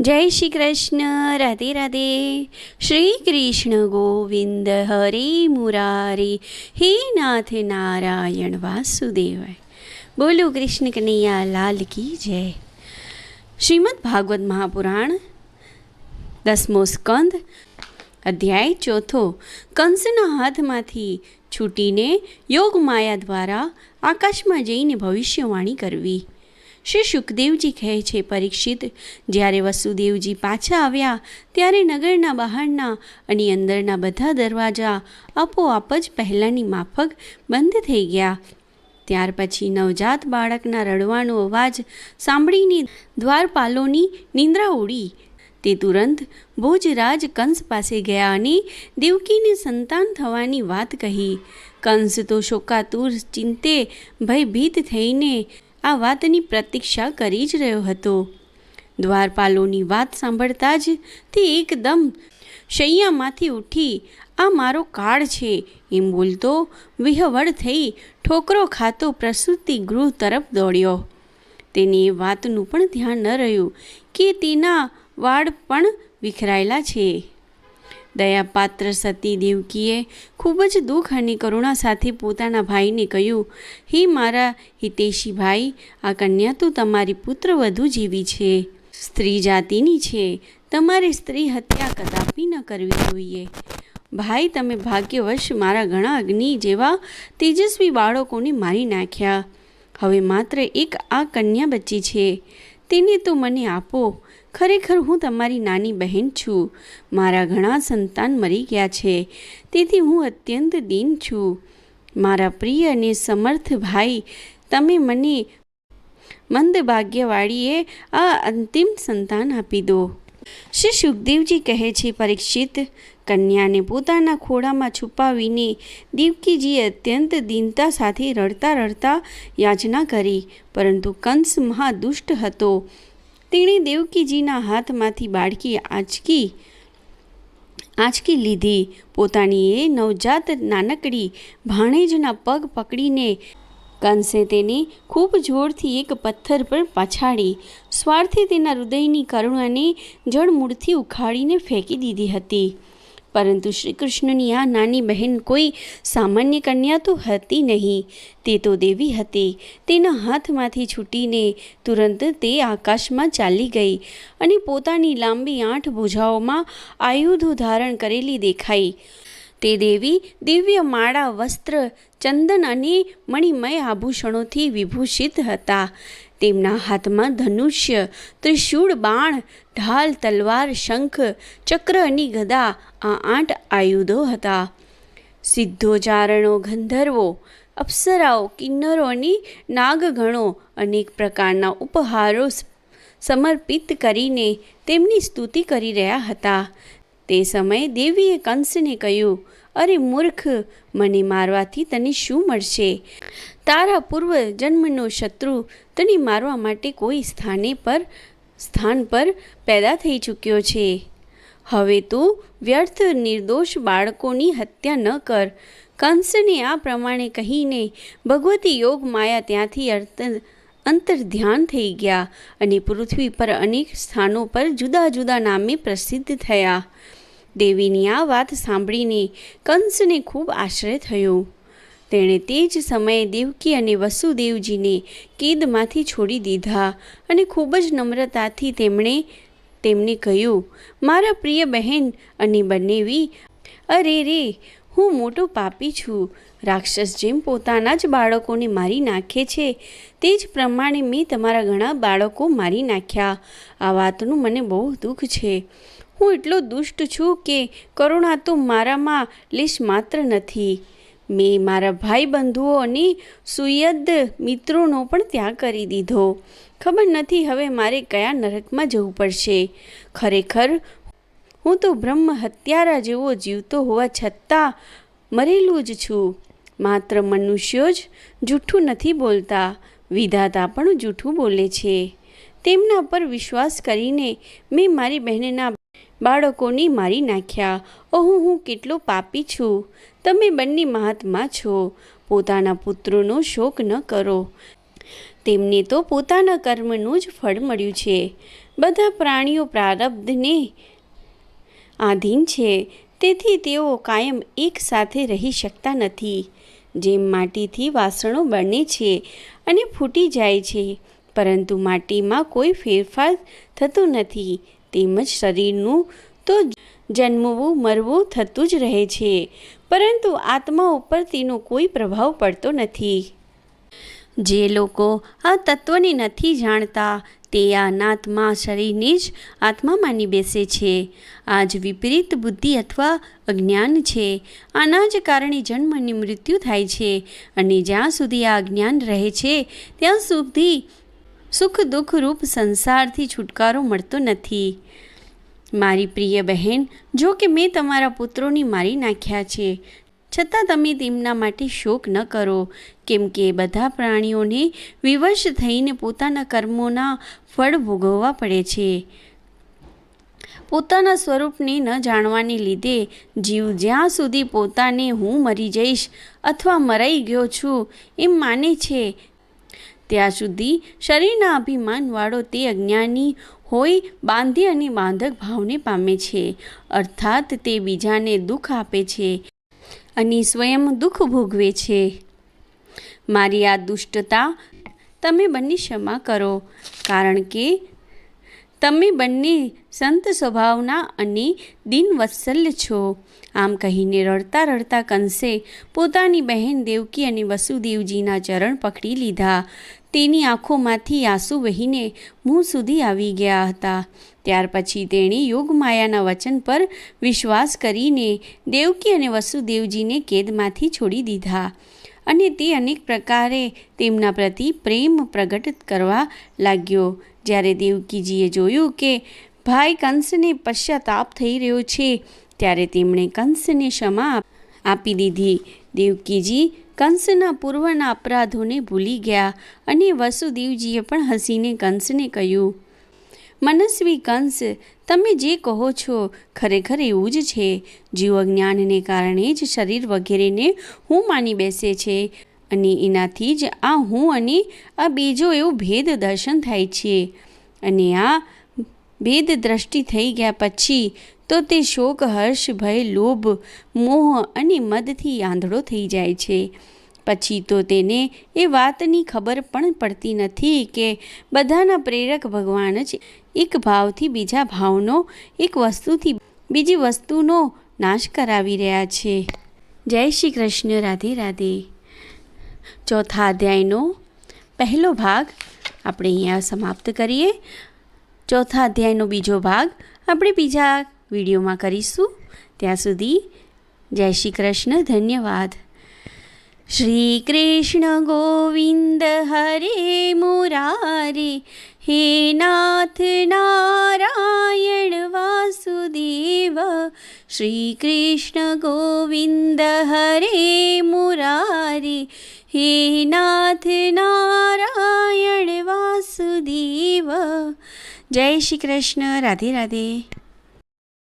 જય શ્રી કૃષ્ણ, રાધે રાધે. શ્રી કૃષ્ણ ગોવિંદ હરે મુરારી. હે નાથ નારાયણ વાસુદેવાય. બોલો કૃષ્ણ કનૈયા, લાલ કી જય. શ્રીમદ ભાગવત મહાપુરાણ, દસમો સ્કંદ, અધ્યાય ચોથો. કંસના હાથમાંથી છૂટીને યોગ માયા દ્વારા આકાશમાં જઈને ભવિષ્યવાણી કરવી. શ્રી સુખદેવજી કહે છે, પરીક્ષિત, જ્યારે વસુદેવજી પાછા આવ્યા, ત્યારે નગરના બહારના અને અંદરના બધા દરવાજા આપોઆપ જ પહેલાંની માફક બંધ થઈ ગયા. ત્યાર પછી નવજાત બાળકના રડવાનો અવાજ સાંભળીને દ્વારપાલોની નિંદ્રા ઉડી. તે તુરંત ભોજરાજ કંસ પાસે ગયા અને દેવકીને સંતાન થવાની વાત કહી. કંસ તો શોકાતુર, ચિંતે, ભયભીત થઈને આ વાતની પ્રતીક્ષા કરી જ રહ્યો હતો. દ્વારપાલોની વાત સાંભળતા જ તે એકદમ શૈયામાંથી ઉઠી, આ મારો કાળ છે, એમ બોલતો વિહવળ થઈ ઠોકરો ખાતો પ્રસૂતિ ગૃહ તરફ દોડ્યો. તેને એ વાતનું પણ ધ્યાન ન રહ્યું કે તેના વાળ પણ વિખરાયેલા છે. દયાપાત્ર સતી દેવકીએ ખૂબ જ દુઃખ અને કરુણા સાથે પોતાના ભાઈને કહ્યું, હે મારા હિતેશી ભાઈ આ કન્યા તો તમારી પુત્ર વધુ જેવી છે. સ્ત્રી જાતિની છે. તમારે સ્ત્રી હત્યા કદાપી ન કરવી જોઈએ. ભાઈ, તમે ભાગ્યવશ મારા ઘણા અગ્નિ જેવા તેજસ્વી બાળકોને મારી નાખ્યા. હવે માત્ર એક આ કન્યા બચી છે. તેને તો મને આપો. ખરેખર હું તમારી નાની બહેન છું. મારા ઘણા સંતાન મરી ગયા છે. તેથી હું અત્યંત દીન છું. મારા પ્રિય અને સમર્થ ભાઈ, તમે મને મંદભાગ્યવાળીએ આ અંતિમ સંતાન આપી દો. શ્રી સુખદેવજી કહે છે, પરીક્ષિત કન્યાને પોતાના ખોળામાં છુપાવીને દેવકીજીએ અત્યંત દીનતા સાથે રડતા રડતા યાચના કરી, પરંતુ કંસ મહાદુષ્ટ હતો. તેણે દેવકીજીના હાથમાંથી બાળકી આંચકી આંચકી લીધી. પોતાની એ નવજાત નાનકડી ભાણેજના પગ પકડીને કંસે તેને ખૂબ જોરથી એક પથ્થર પર પછાડી, સ્વાર્થે તેના હૃદયની કરુણાને જળમૂળથી ઉખાડીને ફેંકી દીધી હતી. પરંતુ શ્રી કૃષ્ણની આ નાની બહેન કોઈ સામાન્ય કન્યા તો હતી નહીં. તે તો દેવી હતી. તેના હાથમાંથી છૂટીને તુરંત તે આકાશમાં ચાલી ગઈ અને પોતાની લાંબી આઠ ભુજાઓમાં આયુધો ધારણ કરેલી દેખાઈ. તે દેવી દિવ્ય માળા વસ્ત્ર, ચંદન અને મણિમય આભૂષણોથી વિભૂષિત હતા. તેમના હાથમાં ધનુષ્ય, ત્રિશૂળ બાણ, ઢાલ, તલવાર, શંખ, ચક્ર અને ગદા આ આઠ આયુધો હતા. સિદ્ધો ચારણો, ગંધર્વો, અપ્સરાઓ, કિન્નરો અને નાગગણો અનેક પ્રકારના ઉપહારો સમર્પિત કરીને તેમની સ્તુતિ કરી રહ્યા હતા. તે સમયે દેવીએ કંસને કહ્યું, અરે મૂર્ખ, મને મારવાથી તને શું મળશે? તારા પૂર્વ જન્મનો શત્રુ તને મારવા માટે કોઈ સ્થાને પર, સ્થાન પર પેદા થઈ ચૂક્યો છે. હવે તું વ્યર્થ, નિર્દોષ બાળકોની હત્યા ન કર. કંસને આ પ્રમાણે કહીને ભગવતી યોગ માયા ત્યાંથી અર્થ અંતર ધ્યાન થઈ ગયા અને પૃથ્વી પર અનેક સ્થાનો પર જુદા જુદા નામે પ્રસિદ્ધ થયા. દેવીની આ વાત સાંભળીને કંસને ખૂબ આશ્ચર્ય થયો. તેણે તે જ સમયે દેવકી અને વસુદેવજીને કેદમાંથી છોડી દીધા અને ખૂબ જ નમ્રતાથી તેમણે તેમને કહ્યું, મારા પ્રિય બહેન અને બંનેવી, અરે રે હું મોટો પાપી છું. રાક્ષસ જેમ પોતાના જ બાળકોને મારી નાખે છે, તે જ પ્રમાણે મેં તમારા ઘણા બાળકો મારી નાખ્યા. આ વાતનું મને બહુ દુઃખ છે. હું એટલો દુષ્ટ છું કે કરુણા તો મારામાં લેશ માત્ર નથી. મેં મારા ભાઈ બંધુઓ અને સુયદ મિત્રોનો પણ ત્યાગ કરી દીધો. ખબર નથી હવે મારે કયા નરકમાં જવું પડશે. ખરેખર હું તો બ્રહ્મ હત્યારા જેવો જીવતો હોવા છતાં મરેલું જ છું. માત્ર મનુષ્યો જ જૂઠું નથી બોલતા, વિધાતા પણ જૂઠું બોલે છે. તેમના પર વિશ્વાસ કરીને મેં મારી બહેનના બાળકોને મારી નાખ્યા. ઓહો, હું કેટલો પાપી છું. તમે બંને મહાત્મા છો. પોતાના પુત્રોનો શોક ન કરો. તેમને તો પોતાના કર્મનું જ ફળ મળ્યું છે. બધા પ્રાણીઓ પ્રારબ્ધને આધીન છે, તેથી તેઓ કાયમ એક સાથે રહી શકતા નથી. જેમ માટીથી વાસણો બને છે અને ફૂટી જાય છે, પરંતુ માટીમાં કોઈ ફેરફાર થતો નથી. તેમજ શરીરનું તો જન્મવું, મરવું થતું જ રહે છે, પરંતુ આત્મા ઉપર તેનો કોઈ પ્રભાવ પડતો નથી. જે લોકો આ તત્વને નથી જાણતા તે આ અનાત્મા શરીરને જ આત્મા માની બેસે છે. આ જ વિપરીત બુદ્ધિ અથવા અજ્ઞાન છે. આના જ કારણે જન્મ અને મૃત્યુ થાય છે અને જ્યાં સુધી આ અજ્ઞાન રહે છે, ત્યાં સુધી સુખ દુઃખ રૂપ સંસારથી છુટકારો મળતો નથી. મારી પ્રિય બહેન, જો કે મેં તમારા પુત્રોને મારી નાખ્યા છે છતાં તમે તેમના માટે શોક ન કરો, કેમ કે બધા પ્રાણીઓને વિવશ થઈને પોતાના કર્મોના ફળ ભોગવવા પડે છે. પોતાના સ્વરૂપને ન જાણવાને લીધે જીવ જ્યાં સુધી પોતાને હું મરી જઈશ અથવા મરાઈ ગયો છું એમ માને છે. ત્યાં સુધી શરીરના અભિમાનવાળો તે અજ્ઞાની હોય બાંધી અને બાંધક ભાવને પામે છે, અર્થાત તે બીજાને દુઃખ આપે છે. અને સ્વયં દુઃખ ભોગવે છે. મારી આ દુષ્ટતા તમે બંને ક્ષમા કરો કારણ કે તમે બંને સંત સ્વભાવના અને દિનવત્સલ્ય છો. આમ કહીને રડતા રડતા કંસે પોતાની બહેન દેવકી અને વસુદેવજીના ચરણ પકડી લીધા. તેની આંખોમાંથી આંસુ વહીને મું સુધી આવી ગયા હતા. ત્યાર પછી તેણે યોગમાયાના વચન પર વિશ્વાસ કરીને દેવકી અને વસુદેવજીને કેદમાંથી છોડી દીધા. અને તે અનેક પ્રકારે તેમના પ્રતિ પ્રેમ પ્રગટ કરવા લાગ્યો. જ્યારે દેવકીજીએ જોયું કે ભાઈ કંસને પશ્ચાતાપ થઈ રહ્યો છે, ત્યારે તેમણે કંસને ક્ષમા આપી દીધી. દેવકીજી કંસના પૂર્વના અપરાધોને ભૂલી ગયા અને વસુદેવજીએ પણ હસીને કંસને કહ્યું મનસ્વી કંસ, તમે જે કહો છો ખરેખર એવું જ છે. જીવ અજ્ઞાનને કારણે જ શરીર વગેરેને હું માની બેસે છે અને એનાથી જ આ હું અને આ બીજો એવો ભેદ દર્શન થાય છે. અને આ ભેદ દ્રષ્ટિ થઈ ગયા પછી તો તે શોક, હર્ષ, ભય, લોભ, મોહ અને મદથી આંધળો થઈ જાય છે. પછી તો તેને એ વાતની ખબર પણ પડતી નથી કે બધાના પ્રેરક ભગવાન જ એક ભાવથી બીજા ભાવનો, એક વસ્તુથી બીજી વસ્તુનો નાશ કરાવી રહ્યા છે. જય શ્રી કૃષ્ણ. રાધે રાધે. ચોથા અધ્યાયનો પહેલો ભાગ આપણે અહીંયા સમાપ્ત કરીએ. ચોથા અધ્યાયનો બીજો ભાગ આપણે બીજા વિડીયોમાં કરીશું. ત્યાં સુધી જય શ્રી કૃષ્ણ. ધન્યવાદ. શ્રી કૃષ્ણ ગોવિંદ હરે મુરારે, હે નાથ નારાયણ વાસુદેવ શ્રી કૃષ્ણ ગોવિંદ હરે મુરારે, હે નાથ નારાયણ વાસુદેવ. જય શ્રી કૃષ્ણ, રાધે રાધે.